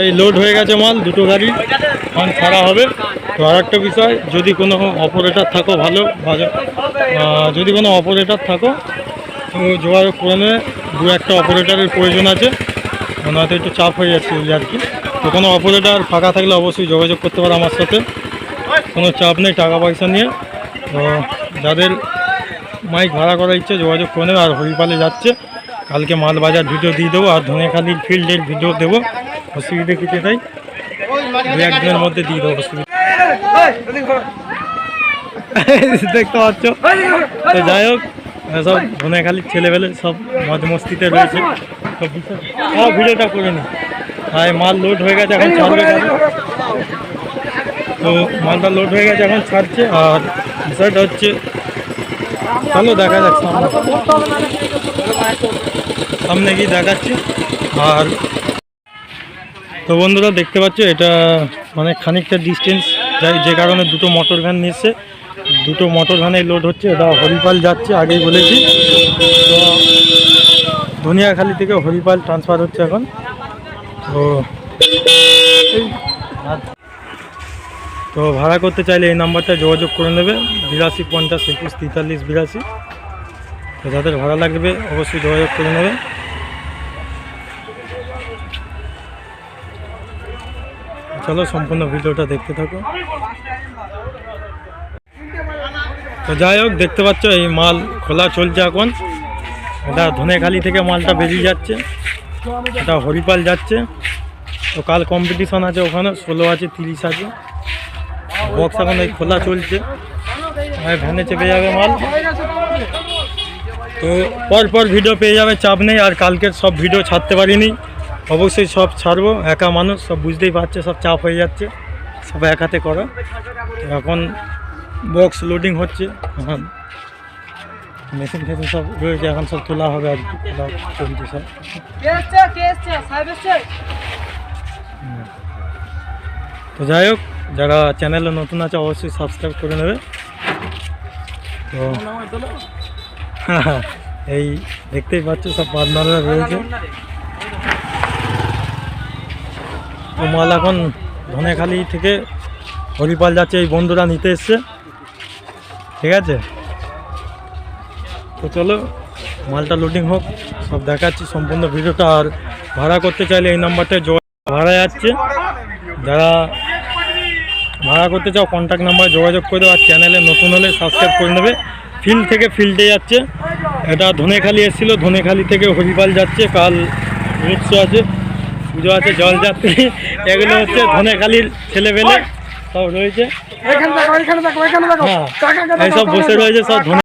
এই লোড হয়ে গেছে মাল, দুটো গাড়ি। এখন ছাড়া হবে। তো আর একটা বিষয়, যদি কোনো অপারেটার থাকো, ভালো ভালো। যদি কোনো অপারেটার থাকো, তো যোগাযোগ করে নেবে। দু একটা অপারেটারের প্রয়োজন আছে। ওনাতে একটু চাপ হয়ে যাচ্ছে এই আর কি। তো কোনো অপারেটার ফাঁকা থাকলে অবশ্যই যোগাযোগ করতে পারো আমার সাথে। কোনো চাপ নেই টাকা পয়সা নিয়ে। তো যাদের মাইক ভাড়া করার ইচ্ছে, যোগাযোগ করে নেবে। আর হরিপালে যাচ্ছে। কালকে মাল বাজার ভিডিও দিয়ে দেবো। আর ধনেখালির ফিল্ডের ভিডিও দেবো। অসুবিধা কিছু নেই? দু একদিনের মধ্যে দিয়ে দেবো অসুবিধা। দেখতে পাচ্ছ? তো যাই হোক, সব ধনেখালির ছেলেবেলে সব মজ মস্তিতে রয়েছে। বিষয়- হ্যাঁ ভিডিওটা করে নি। আর মাল লোড হয়ে গেছে, এখন ছাড়বে। তো মালটা লোড হয়ে গেছে, এখন ছাড়ছে। আর বিষয়টা হচ্ছে চলো দেখা যাক সামনে। সামনে গিয়ে দেখাচ্ছি। আর তো বন্ধুরা দেখতে পাচ্ছ, এটা মানে খানিকটা ডিস্টেন্স যাই, যে কারণে দুটো মোটর ভ্যান নিয়েছে দুটো মোটর ভ্যানে লোড হচ্ছে। এটা হরিপাল যাচ্ছে, আগেই বলেছি। তো ধনিয়াখালি থেকে হরিপাল ট্রান্সফার হচ্ছে এখন। তো তো ভাড়া করতে চাইলে এই নাম্বারটা যোগাযোগ করে নেবে। বিরাশি পঞ্চাশ একুশ তেতাল্লিশ বিরাশি। তো যাদের ভাড়া লাগবে, অবশ্যই যোগাযোগ করে নেবে। চলো সম্পূর্ণ ভিডিওটা দেখতে থাকো। তো যাই হোক, দেখতে পাচ্ছ এই মাল খোলা চলছে এখন। এটা ধনেখালি থেকে মালটা বেরিয়ে যাচ্ছে। এটা হরিপাল যাচ্ছে। তো কাল কম্পিটিশন আছে ওখানে, ষোলো আছে, তিরিশ আছে। বক্স এখন এই খোলা চলছে। আর ভ্যানে চেপে যাবে মাল। তো পর পর ভিডিও পেয়ে যাবে, চাপ নেই। আর কালকের সব ভিডিও ছাড়তে পারিনি। অবশ্যই সব ছাড়বো একা মানুষ সব বুঝতেই পারছে সব চাপ হয়ে যাচ্ছে সব এক হাতে করা। এখন বক্স লোডিং হচ্ছে এখন মেশিন ফেশিন সব রয়েছে এখন সব তোলা হবে আর কি চলছে সব। তো যাই হোক যারা চ্যানেলে নতুন আছে অবশ্যই সাবস্ক্রাইব করে নেবে। তো এই দেখতেই পাচ্ছ সব পার্টনাররা রয়েছে। তো মাল এখন ধনেখালি থেকে হরিপাল যাচ্ছে, এই বন্ধুরা নিতে এসছে। ঠিক আছে? তো চলো, মালটা লোডিং হোক, সব দেখাচ্ছি সম্পূর্ণ ভিডিওটা। আর ভাড়া করতে চাইলে এই নাম্বারটায় ভাড়া যাচ্ছে যারা ভাড়া করতে চাও কন্ট্যাক্ট নাম্বার যোগাযোগ করে আর চ্যানেলে নতুন হলে সাবস্ক্রাইব করে নেবে। ফিল্ড থেকে ফিল্ডে যাচ্ছে। এটা ধনেখালি এসেছিল, ধনেখালি থেকে হরিপাল যাচ্ছে। কাল রোড আছে। পুজো আছে জল জলযাত্রী এগুলো হচ্ছে ধনেখালির ছেলেবেলে সব রয়েছে। সব হ্যাঁ এইসব বসে রয়েছে সব ধনে